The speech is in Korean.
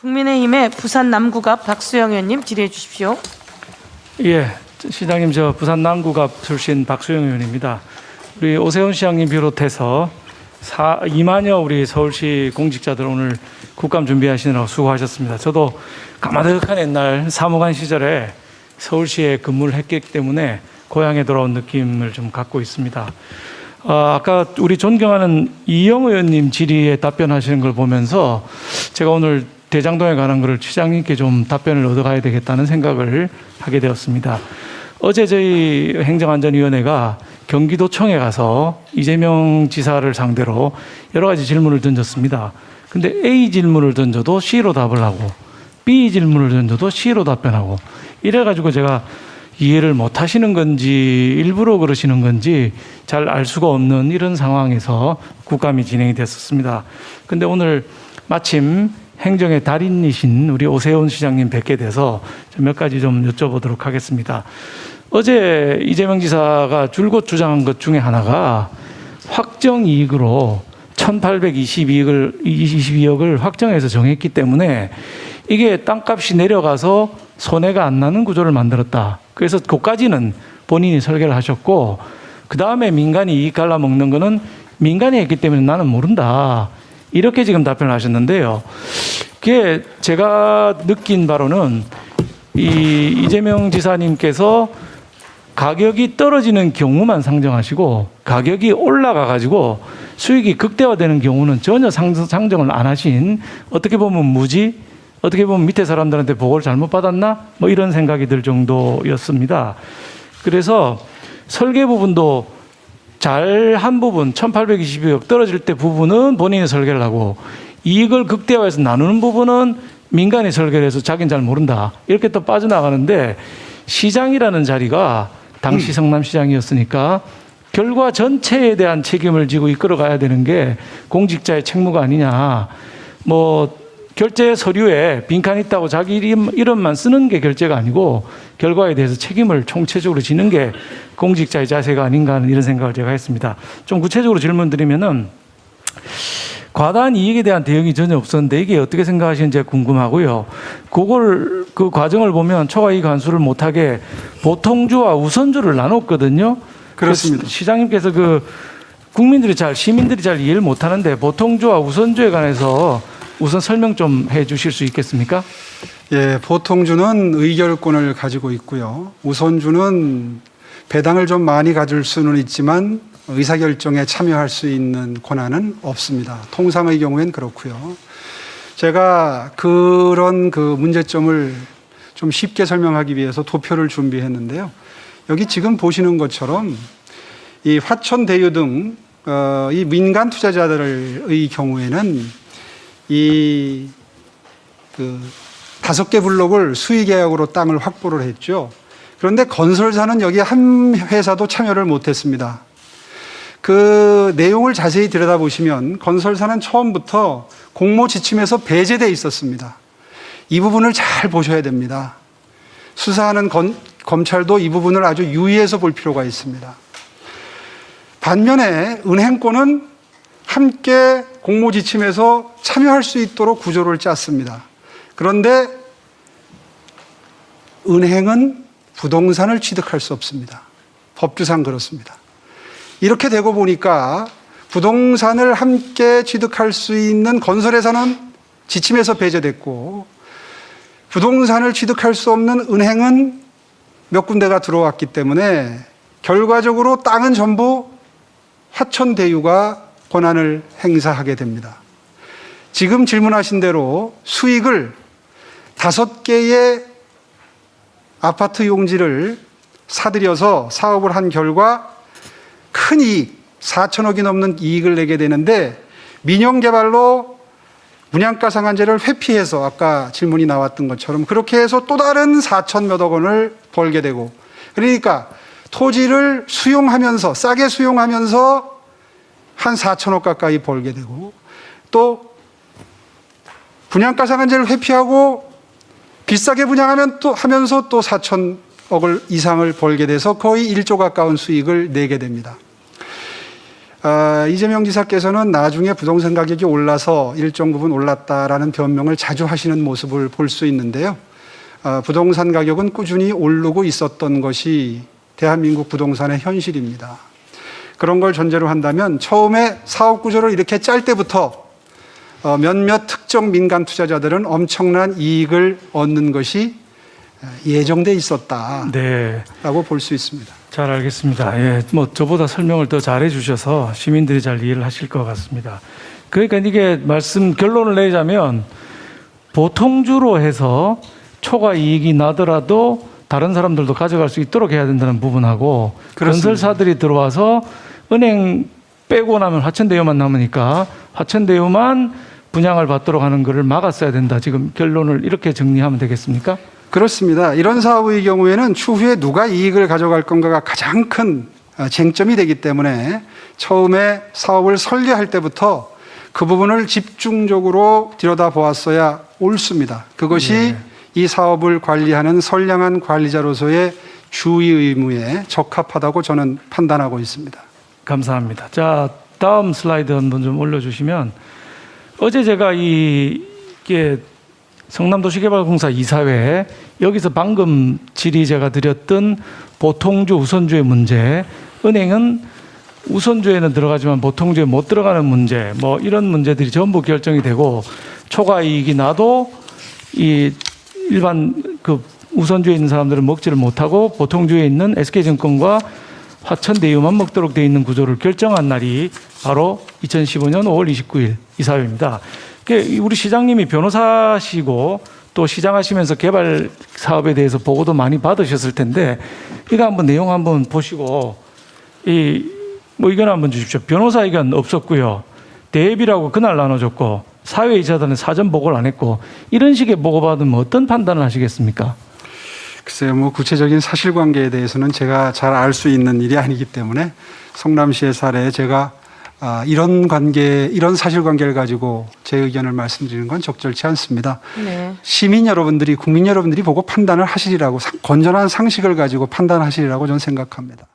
국민의힘의 부산 남구갑 박수영 의원님 질의해 주십시오. 예, 시장님 저 부산 남구갑 출신 박수영 의원입니다. 우리 오세훈 시장님 비롯해서 4, 2만여 우리 서울시 공직자들 오늘 국감 준비하시느라 수고하셨습니다. 저도 까마득한 옛날 사무관 시절에 서울시에 근무를 했기 때문에 고향에 돌아온 느낌을 좀 갖고 있습니다. 어, 아까 우리 존경하는 이영 의원님 질의에 답변하시는 걸 보면서 제가 오늘 대장동에 관한 것을 시장님께 좀 답변을 얻어가야 되겠다는 생각을 하게 되었습니다. 어제 저희 행정안전위원회가 경기도청에 가서 이재명 지사를 상대로 여러 가지 질문을 던졌습니다. 근데 A 질문을 던져도 C로 답을 하고 B 질문을 던져도 C로 답변하고 이래가지고 제가 이해를 못 하시는 건지 일부러 그러시는 건지 잘 알 수가 없는 이런 상황에서 국감이 진행이 됐었습니다. 근데 오늘 마침 행정의 달인이신 우리 오세훈 시장님 뵙게 돼서 몇 가지 좀 여쭤보도록 하겠습니다. 어제 이재명 지사가 줄곧 주장한 것 중에 하나가 확정 이익으로 1,822억을 22억을 확정해서 정했기 때문에 이게 땅값이 내려가서 손해가 안 나는 구조를 만들었다. 그래서 그까지는 본인이 설계를 하셨고 그 다음에 민간이 이익 갈라 먹는 거는 민간이 했기 때문에 나는 모른다. 이렇게 지금 답변을 하셨는데요. 그게 제가 느낀 바로는 이 이재명 지사님께서 가격이 떨어지는 경우만 상정하시고 가격이 올라가 가지고 수익이 극대화되는 경우는 전혀 상- 상정을 안 하신 어떻게 보면 무지 어떻게 보면 밑에 사람들한테 보고를 잘못 받았나 뭐 이런 생각이 들 정도였습니다. 그래서 설계 부분도 잘 한 부분 1822억 떨어질 때 부분은 본인이 설계를 하고 이익을 극대화해서 나누는 부분은 민간이 설계를 해서 자기는 잘 모른다. 이렇게 또 빠져나가는데 시장이라는 자리가 당시 성남시장이었으니까 결과 전체에 대한 책임을 지고 이끌어가야 되는 게 공직자의 책무가 아니냐. 뭐 결제 서류에 빈칸 있다고 자기 이름, 이름만 쓰는 게 결제가 아니고 결과에 대해서 책임을 총체적으로 지는 게 공직자의 자세가 아닌가 하는 이런 생각을 제가 했습니다. 좀 구체적으로 질문 드리면은 과다한 이익에 대한 대응이 전혀 없었는데 이게 어떻게 생각하시는지 궁금하고요. 그걸 그 과정을 보면 초과이익 환수를 못하게 보통주와 우선주를 나눴거든요. 그렇습니다. 그래서 시장님께서 그 국민들이 잘 시민들이 잘 이해를 못하는데 보통주와 우선주에 관해서 우선 설명 좀 해주실 수 있겠습니까? 예, 보통주는 의결권을 가지고 있고요. 우선주는 배당을 좀 많이 가질 수는 있지만 의사결정에 참여할 수 있는 권한은 없습니다. 통상의 경우엔 그렇고요. 제가 그런 그 문제점을 좀 쉽게 설명하기 위해서 도표를 준비했는데요. 여기 지금 보시는 것처럼 이 화천 대유 등 어, 이 민간 투자자들의 경우에는 이 그 다섯 개 블록을 수의 계약으로 땅을 확보를 했죠. 그런데 건설사는 여기 한 회사도 참여를 못했습니다. 그 내용을 자세히 들여다보시면 건설사는 처음부터 공모 지침에서 배제돼 있었습니다. 이 부분을 잘 보셔야 됩니다. 수사하는 건- 검찰도 이 부분을 아주 유의해서 볼 필요가 있습니다. 반면에 은행권은 함께 공모 지침에서 참여할 수 있도록 구조를 짰습니다. 그런데 은행은 부동산을 취득할 수 없습니다. 법규상 그렇습니다. 이렇게 되고 보니까 부동산을 함께 취득할 수 있는 건설회사는 지침에서 배제됐고 부동산을 취득할 수 없는 은행은 몇 군데가 들어왔기 때문에 결과적으로 땅은 전부 화천대유가 권한을 행사하게 됩니다. 지금 질문하신 대로 수익을 다섯 개의 아파트 용지를 사들여서 사업을 한 결과 큰 이익, 4천억이 넘는 이익을 내게 되는데 민영 개발로 분양가 상한제를 회피해서 아까 질문이 나왔던 것처럼 그렇게 해서 또 다른 4천 몇억 원을 벌게 되고 그러니까 토지를 수용하면서 싸게 수용하면서 한 4천억 가까이 벌게 되고 또 분양가 상한제를 회피하고 비싸게 분양하면 또 하면서 또 4천억을 이상을 벌게 돼서 거의 1조 가까운 수익을 내게 됩니다. 아, 이재명 지사께서는 나중에 부동산 가격이 올라서 일정 부분 올랐다라는 변명을 자주 하시는 모습을 볼 수 있는데요. 아, 부동산 가격은 꾸준히 오르고 있었던 것이 대한민국 부동산의 현실입니다. 그런 걸 전제로 한다면 처음에 사업 구조를 이렇게 짤 때부터 어, 몇몇 특정 민간 투자자들은 엄청난 이익을 얻는 것이 예정돼 있었다라고 네. 볼수 있습니다. 잘 알겠습니다. 예, 뭐 저보다 설명을 더 잘해 주셔서 시민들이 잘 이해를 하실 것 같습니다. 그러니까 이게 말씀 결론을 내자면 보통주로 해서 초과 이익이 나더라도 다른 사람들도 가져갈 수 있도록 해야 된다는 부분하고 그렇습니다. 건설사들이 들어와서 은행 빼고 나면 화천대유만 남으니까 화천대유만 분양을 받도록 하는 것을 막았어야 된다. 지금 결론을 이렇게 정리하면 되겠습니까? 그렇습니다. 이런 사업의 경우에는 추후에 누가 이익을 가져갈 건가가 가장 큰 어, 쟁점이 되기 때문에 처음에 사업을 설계할 때부터 그 부분을 집중적으로 들여다보았어야 옳습니다. 그것이 네. 이 사업을 관리하는 선량한 관리자로서의 주의 의무에 적합하다고 저는 판단하고 있습니다. 감사합니다. 자, 다음 슬라이드 한번 좀 올려주시면 어제 제가 이, 이게 성남도시개발공사 이사회 여기서 방금 질의 제가 드렸던 보통주 우선주의 문제 은행은 우선주에는 들어가지만 보통주에 못 들어가는 문제 뭐 이런 문제들이 전부 결정이 되고 초과 이익이 나도 이 일반 그 우선주에 있는 사람들은 먹지를 못하고 보통주에 있는 SK증권과 화천대유만 먹도록 돼 있는 구조를 결정한 날이 바로 2015년 5월 29일 이사회입니다. 그 우리 시장님이 변호사시고 또 시장하시면서 개발 사업에 대해서 보고도 많이 받으셨을 텐데 이거 한번 내용 한번 보시고 이 뭐 의견 한번 주십시오. 변호사 의견 없었고요. 대비라고 그날 나눠줬고 사회이사단은 사전 보고를 안 했고 이런 식의 보고 받으면 어떤 판단을 하시겠습니까? 글쎄요, 뭐 구체적인 사실관계에 대해서는 제가 잘 알 수 있는 일이 아니기 때문에 성남시의 사례에 제가 아, 이런 관계, 이런 사실관계를 가지고 제 의견을 말씀드리는 건 적절치 않습니다. 네. 시민 여러분들이, 국민 여러분들이 보고 판단을 하시리라고 상- 건전한 상식을 가지고 판단하시리라고 저는 생각합니다.